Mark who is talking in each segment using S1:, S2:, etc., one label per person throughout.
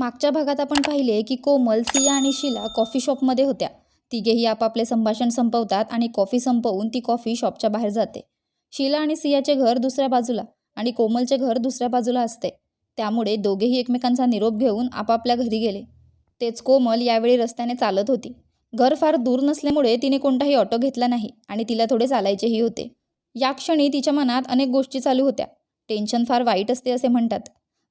S1: मागच्या भागात आपण पाहिले की कोमल सिया आणि शीला कॉफी शॉपमध्ये होत्या. तिघेही आपापले संभाषण संपवतात आणि कॉफी संपवून ती कॉफी शॉपच्या बाहेर जाते. शीला आणि सियाचे घर दुसऱ्या बाजूला आणि कोमलचे घर दुसऱ्या बाजूला असते. त्यामुळे दोघेही एकमेकांचा निरोप घेऊन आपापल्या घरी गेले. तेच कोमल यावेळी रस्त्याने चालत होती. घर फार दूर नसल्यामुळे तिने कोणताही ऑटो घेतला नाही आणि तिला थोडे चालायचेही होते. या क्षणी तिच्या मनात अनेक गोष्टी चालू होत्या. टेन्शन फार वाईट असते असे म्हणतात.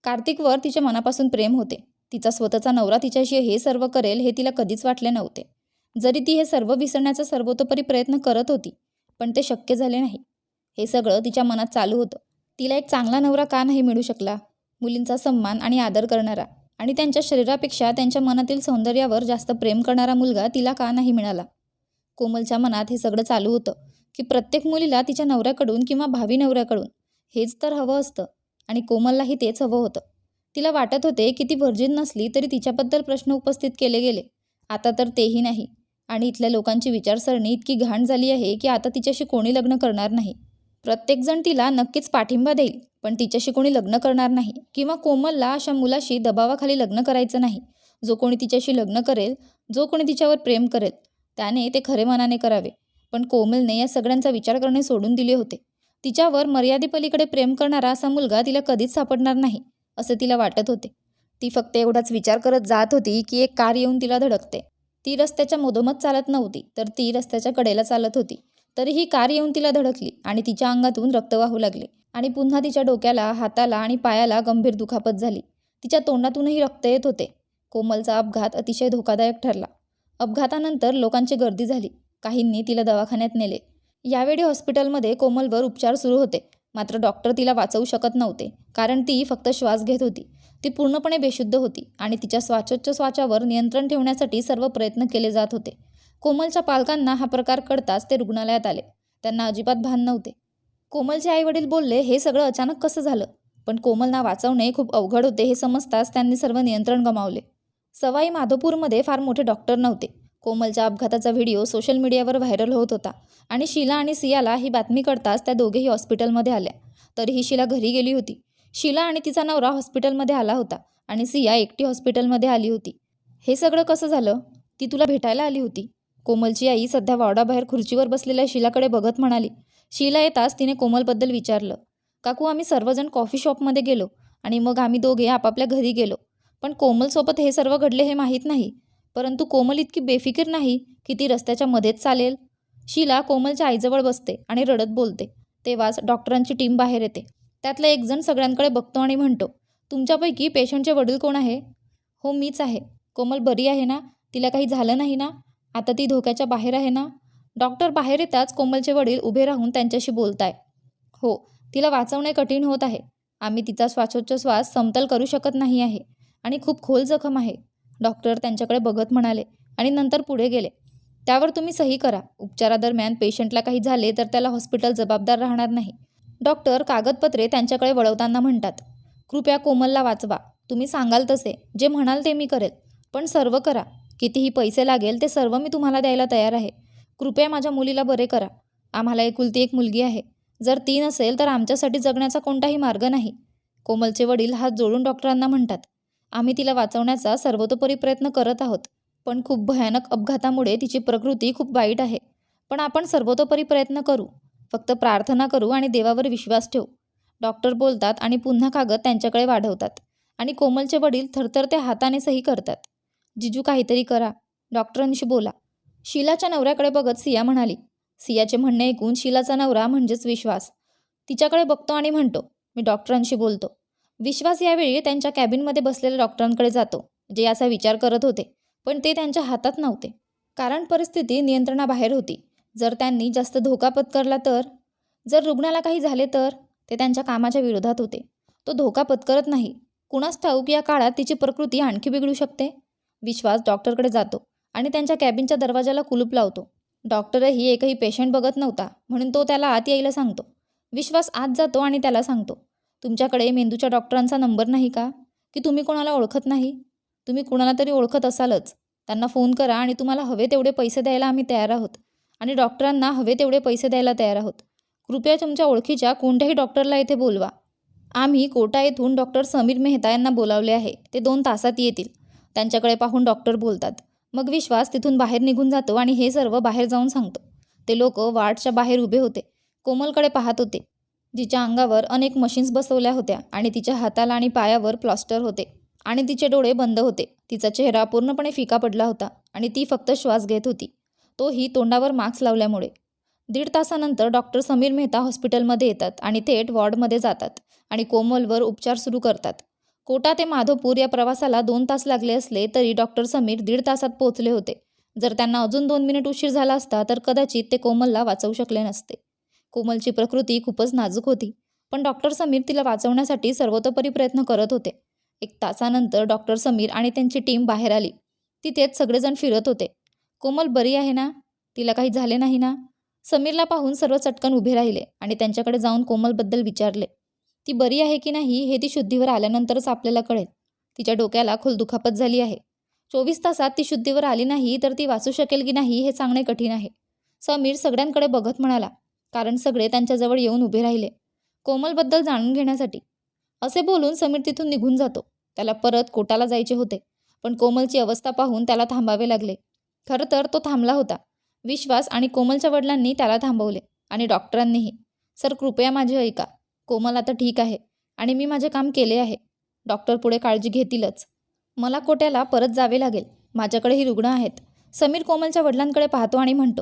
S1: कार्तिकवर तिच्या मनापासून प्रेम होते. तिचा स्वतःचा नवरा तिच्याशी हे सर्व करेल हे तिला कधीच वाटले नव्हते. जरी ती हे सर्व विसरण्याचा सर्वतोपरी प्रयत्न करत होती पण ते शक्य झाले नाही. हे सगळं तिच्या मनात चालू होतं. तिला एक चांगला नवरा का नाही मिळू शकला? मुलींचा सन्मान आणि आदर करणारा आणि त्यांच्या शरीरापेक्षा त्यांच्या मनातील सौंदर्यावर जास्त प्रेम करणारा मुलगा तिला का नाही मिळाला? कोमलच्या मनात हे सगळं चालू होतं की प्रत्येक मुलीला तिच्या नवऱ्याकडून किंवा भावी नवऱ्याकडून हेच तर हवं असतं आणि कोमललाही तेच हवं होतं. तिला वाटत होते की ती व्हर्जिन नसली तरी तिच्याबद्दल प्रश्न उपस्थित केले गेले. आता तर तेही नाही. आणि इथल्या लोकांची विचारसरणी इतकी घाण झाली आहे की आता तिच्याशी कोणी लग्न करणार नाही. प्रत्येकजण तिला नक्कीच पाठिंबा देईल पण तिच्याशी कोणी लग्न करणार नाही किंवा कोमलला अशा मुलाशी दबावाखाली लग्न करायचं नाही. जो कोणी तिच्याशी लग्न करेल जो कोणी तिच्यावर प्रेम करेल त्याने ते खरे मनाने करावे. पण कोमलने या सगळ्यांचा विचार करणे सोडून दिले होते. तिच्यावर मर्यादेपलीकडे प्रेम करणारा असा मुलगा तिला कधीच सापडणार नाही. असे तिला वाटत होते. ती फक्त एवढाच विचार करत जात होती की एक कार येऊन तिला धडकते. ती रस्त्याच्या मधोमध चालत नव्हती तर ती रस्त्याच्या कडेला चालत होती. तरीही कार येऊन तिला धडकली आणि तिच्या अंगातून रक्त वाहू लागले आणि पुन्हा तिच्या डोक्याला हाताला आणि पायाला गंभीर दुखापत झाली. तिच्या तोंडातूनही रक्त येत होते. कोमलचा अपघात अतिशय धोकादायक ठरला. अपघातानंतर लोकांची गर्दी झाली. काहींनी तिला दवाखान्यात नेले. यावेळी हॉस्पिटलमध्ये कोमलवर उपचार सुरू होते. मात्र डॉक्टर तिला वाचवू शकत नव्हते कारण ती फक्त श्वास घेत होती. ती पूर्णपणे बेशुद्ध होती आणि तिच्या श्वासोच्छ्वासावर नियंत्रण ठेवण्यासाठी सर्व प्रयत्न केले जात होते. कोमलच्या पालकांना हा प्रकार कळताच ते रुग्णालयात आले. त्यांना अजिबात भान नव्हते. कोमलचे आईवडील बोलले हे सगळं अचानक कसं झालं पण कोमलना वाचवणे खूप अवघड होते हे समजताच त्यांनी सर्व नियंत्रण गमावले. सवाई माधोपूरमध्ये फार मोठे डॉक्टर नव्हते. कोमलच्या अपघाताचा व्हिडिओ सोशल मीडियावर व्हायरल होत होता आणि शीला आणि सियाला ही बातमी कळताच त्या दोघेही हॉस्पिटलमध्ये आल्या. तरीही शीला घरी गेली होती. शीला आणि तिचा नवरा हॉस्पिटलमध्ये आला होता आणि सिया एकटी हॉस्पिटलमध्ये आली होती. हे सगळं कसं झालं? ती तुला भेटायला आली होती? कोमलची आई सध्या वावडाबाहेर खुर्चीवर बसलेल्या शीलाकडे बघत म्हणाली. शीला येताच तिने कोमलबद्दल विचारलं. काकू आम्ही सर्वजण कॉफी शॉपमध्ये गेलो आणि मग आम्ही दोघे आपापल्या घरी गेलो. पण कोमलसोबत हे सर्व घडले हे माहीत नाही. परंतु कोमल इतकी बेफिकीर नाही की ती रस्त्याच्या मध्येच चालेल. शीला कोमलच्या आईजवळ बसते आणि रडत बोलते. तेव्हाच डॉक्टरांची टीम बाहेर येते. त्यातला एक जण सगळ्यांकडे बघतो आणि म्हणतो तुमच्यापैकी पेशंटचे वडील कोण आहे? हो मीच आहे. कोमल बरी आहे ना? तिला काही झालं नाही ना? आता ती धोक्याच्या बाहेर आहे ना? डॉक्टर बाहेर येताच कोमलचे वडील उभे राहून त्यांच्याशी बोलताय. हो तिला वाचवणे कठीण होत आहे. आम्ही तिचा श्वासोच्छ्वास समतल करू शकत नाही आहे आणि खूप खोल जखम आहे. डॉक्टर त्यांच्याकडे बघत म्हणाले आणि नंतर पुढे गेले. त्यावर तुम्ही सही करा. उपचारादरम्यान पेशंटला काही झाले तर त्याला हॉस्पिटल जबाबदार राहणार नाही. डॉक्टर कागदपत्रे त्यांच्याकडे वळवताना म्हणतात कृपया कोमलला वाचवा. तुम्ही सांगाल तसे. जे म्हणाल ते मी करेल. पण सर्व करा. कितीही पैसे लागेल ते सर्व मी तुम्हाला द्यायला तयार आहे. कृपया माझ्या मुलीला बरे करा. आम्हाला एकुलती एक मुलगी आहे. जर ती नसेल तर आमच्यासाठी जगण्याचा कोणताही मार्ग नाही. कोमलचे वडील हात जोडून डॉक्टरांना म्हणतात आम्ही तिला वाचवण्याचा सर्वतोपरी प्रयत्न करत आहोत पण खूप भयानक अपघातामुळे तिची प्रकृती खूप वाईट आहे. पण आपण सर्वतोपरी प्रयत्न करू फक्त प्रार्थना करू आणि देवावर विश्वास ठेवू. डॉक्टर बोलतात आणि पुन्हा कागद त्यांच्याकडे वाढवतात आणि कोमलचे वडील थरथरत्या हाताने सही करतात. जिजू काहीतरी करा. डॉक्टरांशी बोला. शीलाच्या नवऱ्याकडे बघत सिया म्हणाली सियाचे म्हणणे ऐकून शिलाचा नवरा म्हणजेच विश्वास. तिच्याकडे बघतो आणि म्हणतो मी डॉक्टरांशी बोलतो. विश्वास यावेळी त्यांच्या कॅबिनमध्ये बसलेल्या डॉक्टरांकडे जातो जे याचा विचार करत होते पण ते त्यांच्या हातात नव्हते. कारण परिस्थिती नियंत्रणाबाहेर होती. जर त्यांनी जास्त धोका पत्करला तर जर रुग्णाला काही झाले तर ते त्यांच्या कामाच्या विरोधात होते. तो धोका पत्करत नाही. कुणास ठाऊक या काळात तिची प्रकृती आणखी बिघडू शकते? विश्वास डॉक्टरकडे जातो आणि त्यांच्या कॅबिनच्या दरवाजाला कुलूप लावतो. डॉक्टरही एकही पेशंट बघत नव्हता म्हणून तो त्याला आत यायला सांगतो. विश्वास आत जातो आणि त्याला सांगतो तुमच्याकडे मेंदूच्या डॉक्टरांचा नंबर नाही का? की तुम्ही कोणाला ओळखत नाही? तुम्ही कुणाला तरी ओळखत असालच. त्यांना फोन करा आणि तुम्हाला हवे तेवढे पैसे द्यायला आम्ही तयार आहोत. आणि डॉक्टरांना हवे तेवढे पैसे द्यायला तयार आहोत. कृपया तुमच्या ओळखीच्या कोणत्याही डॉक्टरला येथे बोलवा. आम्ही कोटा येथून डॉक्टर समीर मेहता यांना बोलावले आहे. ते दोन तासात येतील. त्यांच्याकडे पाहून डॉक्टर बोलतात. मग विश्वास तिथून बाहेर निघून जातो आणि हे सर्व बाहेर जाऊन सांगतो. ते लोक वार्डच्या बाहेर उभे होते. कोमलकडे पाहत होते. जिच्या अंगावर अनेक मशीन्स बसवल्या होत्या आणि तिच्या हाताला आणि पायावर प्लास्टर होते. आणि तिचे डोळे बंद होते. तिचा चेहरा पूर्णपणे फिका पडला होता आणि ती फक्त श्वास घेत होती. तोही तोंडावर मास्क लावल्यामुळे. दीड तासानंतर डॉक्टर समीर मेहता हॉस्पिटलमध्ये येतात आणि थेट वॉर्डमध्ये जातात आणि कोमलवर उपचार सुरू करतात. कोटा ते माधवपूर या प्रवासाला दोन तास लागले असले तरी डॉक्टर समीर दीड तासात पोहोचले होते. जर त्यांना अजून दोन मिनिट उशीर झाला असता तर कदाचित ते कोमलला वाचवू शकले नसते. कोमलची प्रकृती खूपच नाजूक होती. पण डॉक्टर समीर तिला वाचवण्यासाठी सर्वतोपरी प्रयत्न करत होते. एक तासानंतर डॉक्टर समीर आणि त्यांची टीम बाहेर आली. तिथेच सगळेजण फिरत होते. कोमल बरी आहे ना? तिला काही झाले नाही ना? समीरला पाहून सर्व चटकन उभे राहिले आणि त्यांच्याकडे जाऊन कोमलबद्दल विचारले. ती बरी आहे की नाही हे ती शुद्धीवर आल्यानंतरच आपल्याला कळेल. तिच्या डोक्याला खोल दुखापत झाली आहे. चोवीस तासात ती शुद्धीवर आली नाही तर ती वाचू शकेल की नाही हे सांगणे कठीण आहे. समीर सगळ्यांकडे बघत म्हणाला. कारण सगळे त्यांच्याजवळ येऊन उभे राहिले कोमलबद्दल जाणून घेण्यासाठी. असे बोलून समीर तिथून निघून जातो. त्याला परत कोटाला जायचे होते पण कोमलची अवस्था पाहून त्याला थांबावे लागले. खरं तर तो थांबला होता. विश्वास आणि कोमलच्या वडिलांनी त्याला थांबवले आणि डॉक्टरांनीही. सर कृपया माझे ऐका. कोमल आता ठीक आहे आणि मी माझे काम केले आहे. डॉक्टर पुढे काळजी घेतीलच. मला कोट्याला परत जावे लागेल. माझ्याकडेही रुग्ण आहेत. समीर कोमलच्या वडिलांकडे पाहतो आणि म्हणतो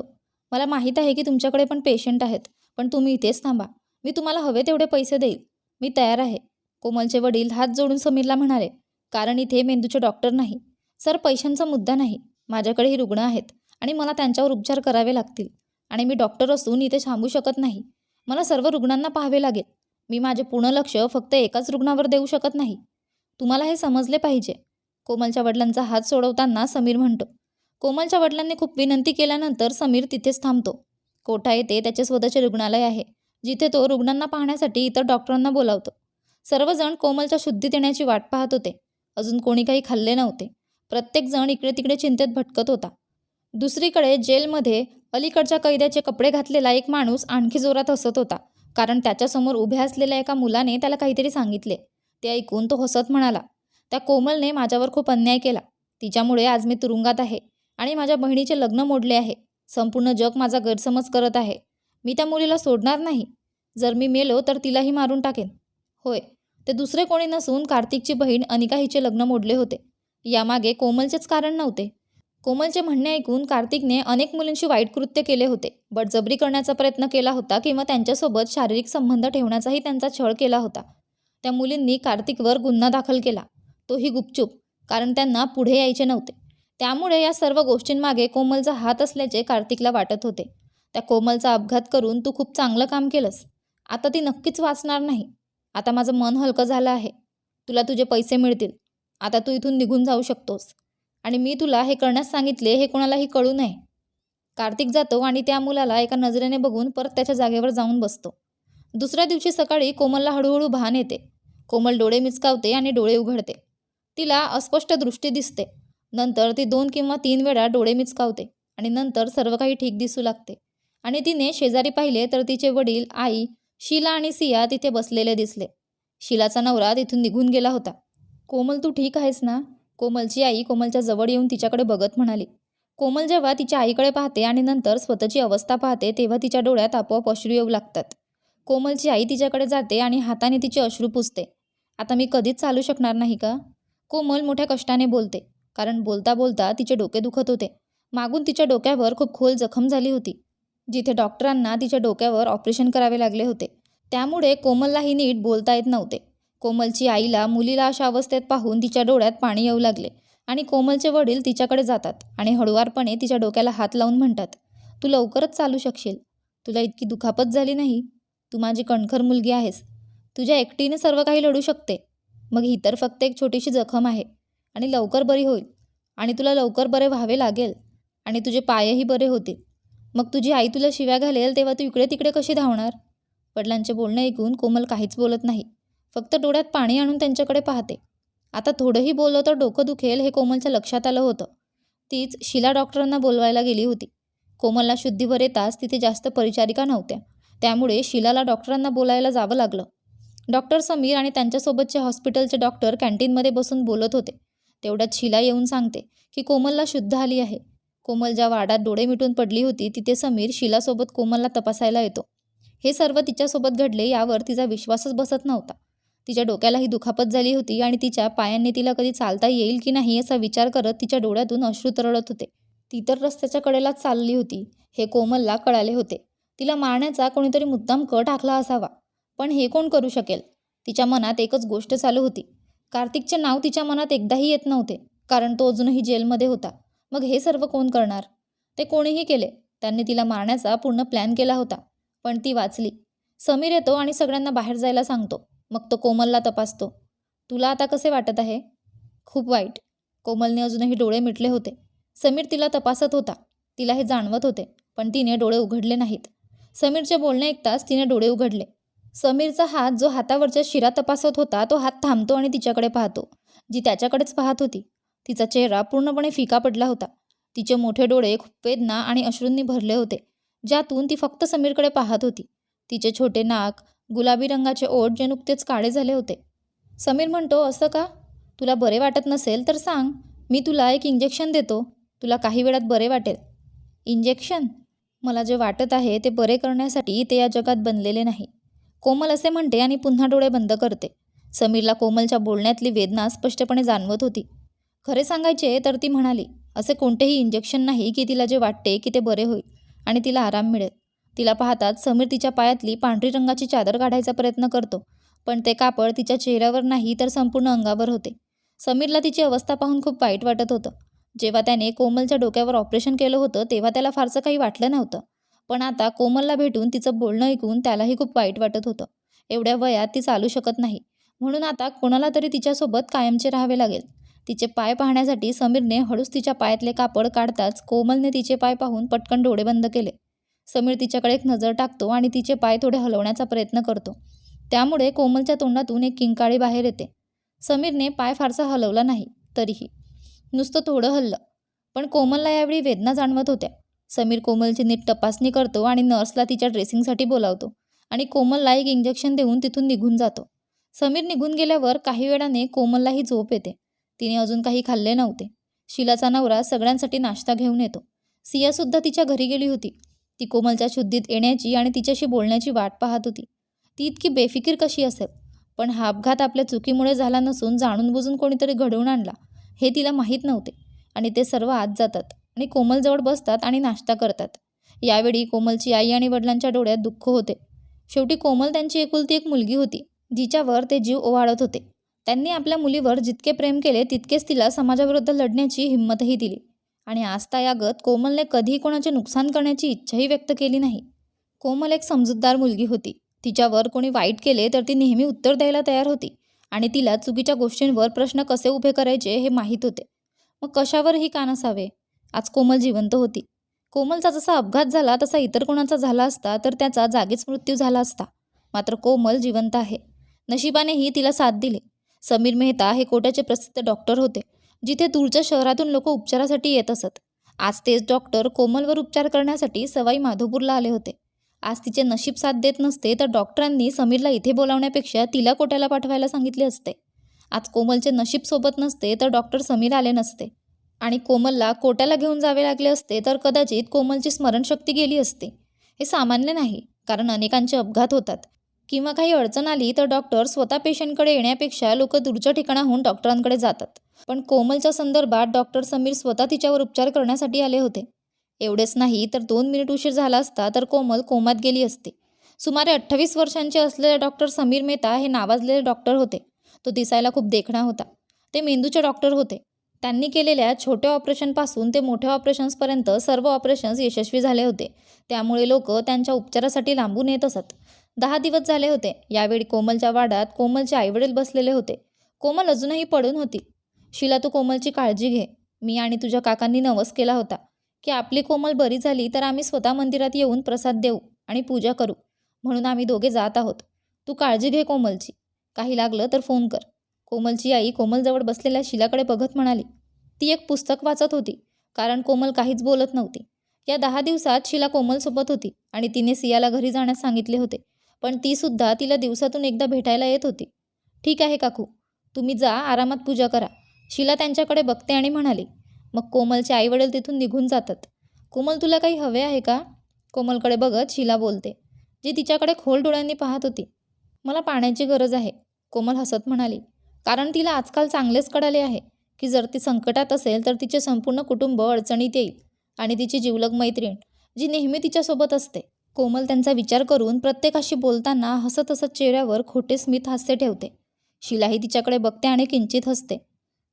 S1: मला माहीत आहे की तुमच्याकडे पण पेशंट आहेत पण तुम्ही इथेच थांबा. मी तुम्हाला हवे तेवढे पैसे देईल. मी तयार आहे. कोमलचे वडील हात जोडून समीरला म्हणाले कारण इथे मेंदूचे डॉक्टर नाही. सर पैशांचा मुद्दा नाही. माझ्याकडे ही रुग्ण आहेत आणि मला त्यांच्यावर उपचार करावे लागतील आणि मी डॉक्टर असून इथे थांबू शकत नाही. मला सर्व रुग्णांना पाहावे लागेल. मी माझे पूर्ण लक्ष फक्त एकाच रुग्णावर देऊ शकत नाही. तुम्हाला हे समजले पाहिजे. कोमलच्या वडिलांचा हात सोडवताना समीर म्हणतो कोमलच्या वडिलांनी खूप विनंती केल्यानंतर समीर तिथेच थांबतो. कोठा येथे त्याचे स्वतःचे रुग्णालय आहे जिथे तो रुग्णांना पाहण्यासाठी इतर डॉक्टरांना बोलावतो. सर्वजण कोमलच्या शुद्धीत येण्याची वाट पाहत होते. अजून कोणी काही खाल्ले नव्हते. प्रत्येकजण इकडे तिकडे चिंतेत भटकत होता. दुसरीकडे जेलमध्ये अलीकडच्या कैद्याचे कपडे घातलेला एक माणूस आणखी जोरात हसत होता कारण त्याच्यासमोर उभ्या असलेल्या एका मुलाने त्याला काहीतरी सांगितले. ते ऐकून तो हसत म्हणाला त्या कोमलने माझ्यावर खूप अन्याय केला. तिच्यामुळे आज मी तुरुंगात आहे. आणि माझ्या बहिणीचे लग्न मोडले आहे. संपूर्ण जग माझा गैरसमज करत आहे. मी त्या मुलीला सोडणार नाही. जर मी मेलो तर तिलाही मारून टाकेन. होय ते दुसरे कोणी नसून कार्तिकची बहीण अनिका हिचे लग्न मोडले होते. यामागे कोमलचेच कारण नव्हते. कोमलचे म्हणणे ऐकून कार्तिकने अनेक मुलींशी वाईट कृत्य केले होते. बटजबरी करण्याचा प्रयत्न केला होता किंवा त्यांच्यासोबत शारीरिक संबंध ठेवण्याचाही त्यांचा छळ केला होता. त्या मुलींनी कार्तिकवर गुन्हा दाखल केला. तोही गुपचूप कारण त्यांना पुढे यायचे नव्हते. त्यामुळे या सर्व गोष्टींमागे कोमलचा हात असल्याचे कार्तिकला वाटत होते. त्या कोमलचा अपघात करून तू खूप चांगलं काम केलंस. आता ती नक्कीच वाचणार नाही. आता माझं मन हलकं झालं आहे. तुला तुझे पैसे मिळतील. आता तू इथून निघून जाऊ शकतोस. आणि मी तुला हे करण्यास सांगितले हे कोणालाही कळू नये. कार्तिक जातो आणि त्या मुलाला एका नजरेने बघून परत त्याच्या जागेवर जाऊन बसतो. दुसऱ्या दिवशी सकाळी कोमलला हळूहळू भान येते. कोमल डोळे मिचकावते आणि डोळे उघडते. तिला अस्पष्ट दृष्टी दिसते. नंतर ती दोन किंवा तीन वेळा डोळे मिचकावते आणि नंतर सर्व काही ठीक दिसू लागते. आणि तिने शेजारी पाहिले तर तिचे वडील आई शीला आणि सिया तिथे बसलेले दिसले. शीलाचा नवरा तिथून निघून गेला होता. कोमल तू ठीक आहेस ना? कोमलची आई कोमलच्या जवळ येऊन तिच्याकडे बघत म्हणाली. कोमल जेव्हा तिच्या आईकडे पाहते आणि नंतर स्वतःची अवस्था पाहते तेव्हा तिच्या डोळ्यात आपोआप अश्रू येऊ लागतात. कोमलची आई तिच्याकडे जाते आणि हाताने तिचे अश्रू पुसते. आता मी कधीच चालू शकणार नाही का? कोमल मोठ्या कष्टाने बोलते. कारण बोलता बोलता तिचे डोके दुखत होते. मागून तिच्या डोक्यावर खूप खोल जखम झाली होती. जिथे डॉक्टरांना तिच्या डोक्यावर ऑपरेशन करावे लागले होते. त्यामुळे कोमललाही नीट बोलता येत नव्हते. कोमलची आईला मुलीला अशा अवस्थेत पाहून तिच्या डोळ्यात पाणी येऊ लागले आणि कोमलचे वडील तिच्याकडे जातात आणि हळुवारपणे तिच्या डोक्याला हात लावून म्हणतात तू लवकरच चालू शकशील. तुला इतकी दुखापत झाली नाही? तू माझी कणखर मुलगी आहेस. तुझ्या एकटीने सर्व काही लढू शकते. मग ही तर फक्त एक छोटीशी जखम आहे. आणि लवकर बरी होईल. आणि तुला लवकर बरे व्हावे लागेल. आणि तुझे पायही बरे होतील. मग तुझी आई तुला शिव्या घालेल तेव्हा तू इकडे तिकडे कशी धावणार? वडिलांचे बोलणे ऐकून कोमल काहीच बोलत नाही. फक्त डोळ्यात पाणी आणून त्यांच्याकडे पाहते. आता थोडंही बोललं तर डोकं दुखेल हे कोमलच्या लक्षात आलं होतं. तीच शिला डॉक्टरांना बोलवायला गेली होती. कोमलला शुद्धीवर येताच तिथे जास्त परिचारिका नव्हत्या. त्यामुळे शिलाला डॉक्टरांना बोलायला जावं लागलं. डॉक्टर समीर आणि त्यांच्यासोबतचे हॉस्पिटलचे डॉक्टर कॅन्टीनमध्ये बसून बोलत होते. तेवढ्यात शिला येऊन सांगते की कोमलला शुद्ध आली आहे. कोमल ज्या वाडात डोळे मिटून पडली होती तिथे समीर शिलासोबत कोमलला तपासायला येतो. हे सर्व तिच्यासोबत घडले यावर तिचा विश्वासच बसत नव्हता. तिच्या डोक्यालाही दुखापत झाली होती आणि तिच्या पायांनी तिला कधी चालता येईल की नाही असा विचार करत तिच्या डोळ्यातून अश्रू तरळत होते. ती तर रस्त्याच्या कडेलाच चालली होती. हे कोमलला कळाले होते. तिला मारण्याचा कोणीतरी मुद्दाम क टाकला असावा. पण हे कोण करू शकेल? तिच्या मनात एकच गोष्ट चालू होती. कार्तिकचे नाव तिच्या मनात एकदाही येत नव्हते कारण तो अजूनही जेलमध्ये होता. मग हे सर्व कोण करणार? ते कोणीही केले. त्यांनी तिला मारण्याचा पूर्ण प्लॅन केला होता पण ती वाचली. समीर येतो आणि सगळ्यांना बाहेर जायला सांगतो. मग तो कोमलला तपासतो. तुला आता कसे वाटत आहे? खूप वाईट. कोमलने अजूनही डोळे मिटले होते. समीर तिला तपासत होता. तिला हे जाणवत होते पण तिने डोळे उघडले नाहीत. समीरचे बोलणे ऐकताच तिने डोळे उघडले. समीरचा हात जो हातावरच्या शिरा तपासत होता तो हात थांबतो आणि तिच्याकडे पाहतो जी त्याच्याकडेच पाहत होती. तिचा चेहरा पूर्णपणे फिका पडला होता. तिचे मोठे डोळे खूप वेदना आणि अश्रूंनी भरले होते ज्यातून ती फक्त समीरकडे पाहत होती. तिचे छोटे नाक गुलाबी रंगाचे ओठ जे नुकतेच काळे झाले होते. समीर म्हणतो असं का? तुला बरे वाटत नसेल तर सांग. मी तुला एक इंजेक्शन देतो. तुला काही वेळात बरे वाटेल. इंजेक्शन? मला जे वाटत आहे ते बरे करण्यासाठी ते या जगात बनलेले नाही. कोमल असे म्हणते आणि पुन्हा डोळे बंद करते. समीरला कोमलच्या बोलण्यातली वेदना स्पष्टपणे जाणवत होती. खरे सांगायचे तर ती म्हणाली असे कोणतेही इंजेक्शन नाही की तिला जे वाटते की ते बरे होईल आणि तिला आराम मिळेल. तिला पाहताच समीर तिच्या पायातली पांढरी रंगाची चादर काढायचा प्रयत्न करतो पण ते कापड तिच्या चेहऱ्यावर नाही तर संपूर्ण अंगावर होते. समीरला तिची अवस्था पाहून खूप वाईट वाटत होतं. जेव्हा त्याने कोमलच्या डोक्यावर ऑपरेशन केलं होतं तेव्हा त्याला फारसं काही वाटलं नव्हतं. पण आता कोमलला भेटून तिचं बोलणं ऐकून त्यालाही खूप वाईट वाटत होतं. एवढ्या वयात ती चालू शकत नाही. म्हणून आता कोणाला तरी तिच्यासोबत कायमचे राहावे लागेल. तिचे पाय पाहण्यासाठी समीरने हळूच तिच्या पायातले कापड काढताच कोमलने तिचे पाय पाहून पटकन डोळे बंद केले. समीर तिच्याकडे एक नजर टाकतो आणि तिचे पाय थोडे हलवण्याचा प्रयत्न करतो. त्यामुळे कोमलच्या तोंडातून एक किंकाळी बाहेर येते. समीरने पाय फारसा हलवला नाही तरीही. नुसतं थोडं हललं. पण कोमलला यावेळी वेदना जाणवत होत्या. समीर कोमलची नीट तपासणी करतो आणि नर्सला तिच्या ड्रेसिंगसाठी बोलावतो आणि कोमलला एक इंजेक्शन देऊन तिथून निघून जातो. समीर निघून गेल्यावर काही वेळाने कोमललाही झोप येते. तिने अजून काही खाल्ले नव्हते. शिलाचा नवरा सगळ्यांसाठी नाश्ता घेऊन येतो. सियासुद्धा तिच्या घरी गेली होती. ती कोमलच्या शुद्धीत येण्याची आणि तिच्याशी बोलण्याची वाट पाहत होती. ती इतकी बेफिकीर कशी असेल? पण हा अपघात आपल्या चुकीमुळे झाला नसून जाणून बुजून कोणीतरी घडवून आणला हे तिला माहीत नव्हते आणि ते सर्व आत जातात. आणि कोमलजवळ बसतात आणि नाश्ता करतात. यावेळी कोमलची आई आणि वडिलांच्या डोळ्यात दुःख होते. शेवटी कोमल त्यांची एकुलती एक मुलगी होती जिच्यावर ते जीव ओवाळत होते. त्यांनी आपल्या मुलीवर जितके प्रेम केले तितकेच तिला समाजाविरुद्ध लढण्याची हिंमतही दिली. आणि आस्था यागत कोमलने कधीही कोणाचे नुकसान करण्याची इच्छाही व्यक्त केली नाही. कोमल एक समजूतदार मुलगी होती. तिच्यावर कोणी वाईट केले तर ती नेहमी उत्तर द्यायला तयार होती आणि तिला चुकीच्या गोष्टींवर प्रश्न कसे उभे करायचे हे माहीत होते. मग कशावरही कान असावे? आज कोमल जिवंत होती. कोमलचा जसा अपघात झाला तसा इतर कोणाचा झाला असता तर त्याचा जागीच मृत्यू झाला असता. मात्र कोमल जिवंत आहे. नशिबानेही तिला साथ दिले. समीर मेहता हे कोट्याचे प्रसिद्ध डॉक्टर होते जिथे दूरच्या शहरातून लोक उपचारासाठी येत असत. आज तेच डॉक्टर कोमलवर उपचार करण्यासाठी सवाई माधोपूरला आले होते. आज तिचे नशीब साथ देत नसते तर डॉक्टरांनी समीरला इथे बोलावण्यापेक्षा तिला कोट्याला पाठवायला सांगितले असते. आज कोमलचे नशीब सोबत नसते तर डॉक्टर समीर आले नसते. आणि कोमलला कोट्याला घेऊन जावे लागले असते तर कदाचित कोमलची स्मरणशक्ती गेली असते. हे सामान्य नाही कारण अनेकांचे अपघात होतात. किंवा काही अडचण आली तर डॉक्टर स्वतः पेशंटकडे येण्यापेक्षा लोक दूरच्या ठिकाणाहून डॉक्टरांकडे जातात. पण कोमलच्या संदर्भात डॉक्टर समीर स्वतः तिच्यावर उपचार करण्यासाठी आले होते. एवढेच नाही तर दोन मिनिट उशीर झाला असता तर कोमल कोमात गेली असते. सुमारे अठ्ठावीस वर्षांचे असलेले डॉक्टर समीर मेहता हे नावाजलेले डॉक्टर होते. तो दिसायला खूप देखणा होता. ते मेंदूचे डॉक्टर होते. त्यांनी केलेल्या छोट्या ऑपरेशनपासून ते मोठ्या ऑपरेशन्सपर्यंत सर्व ऑपरेशन्स यशस्वी झाले होते. त्यामुळे लोक त्यांच्या उपचारासाठी लांबून येत असत. दहा दिवस झाले होते. यावेळी कोमलच्या वाड्यात कोमलचे आईवडील बसलेले होते. कोमल अजूनही पडून होती. शिला तू कोमलची काळजी घे. मी आणि तुझ्या काकांनी नवस केला होता. की आपली कोमल बरी झाली तर आम्ही स्वतः मंदिरात येऊन प्रसाद देऊ आणि पूजा करू. म्हणून आम्ही दोघे जात आहोत. तू काळजी घे कोमलची. काही लागलं तर फोन कर. कोमलची आई कोमलजवळ बसलेल्या शिलाकडे बघत म्हणाली ती एक पुस्तक वाचत होती कारण कोमल काहीच बोलत नव्हती. या दहा दिवसात शिला कोमलसोबत होती आणि तिने सियाला घरी जाण्यास सांगितले होते पण तीसुद्धा तिला दिवसातून एकदा भेटायला येत होती. ठीक आहे काकू तुम्ही जा आरामात पूजा करा. शिला त्यांच्याकडे बघते आणि म्हणाली मग कोमलचे आईवडील तिथून निघून जातात. कोमल तुला काही हवे आहे का? कोमलकडे बघत शिला बोलते जी तिच्याकडे खोल डोळ्यांनी पाहत होती. मला पाण्याची गरज आहे. कोमल हसत म्हणाली कारण तिला आजकाल चांगलेच कळाले आहे की जर ती संकटात असेल तर तिचे संपूर्ण कुटुंब अडचणीत येईल आणि तिची जिवलग मैत्रीण जी नेहमी तिच्यासोबत असते कोमल त्यांचा विचार करून प्रत्येकाशी बोलताना हसत हसत चेहऱ्यावर खोटे स्मित हास्य ठेवते. शिलाही तिच्याकडे बघते आणि किंचित हसते.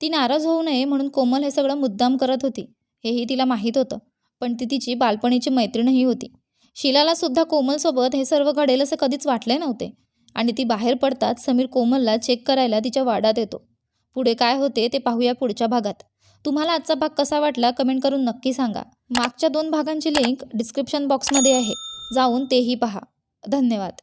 S1: ती नाराज होऊ नये म्हणून कोमल हे सगळं मुद्दाम करत होती. हेही तिला माहीत होतं पण ती तिची बालपणीची मैत्रीणही होती. शिलाला सुद्धा कोमलसोबत हे सर्व घडेल असं कधीच वाटले नव्हते. आणि ती बाहेर पडताच समीर कोमलला चेक करायला तिच्या वाडात येतो. पुढे काय होते ते पाहूया पुढच्या भागात. तुम्हाला आजचा भाग कसा वाटला कमेंट करून नक्की सांगा. मागच्या दोन भागांची लिंक डिस्क्रिप्शन बॉक्समध्ये आहे. जाऊन तेही पहा. धन्यवाद.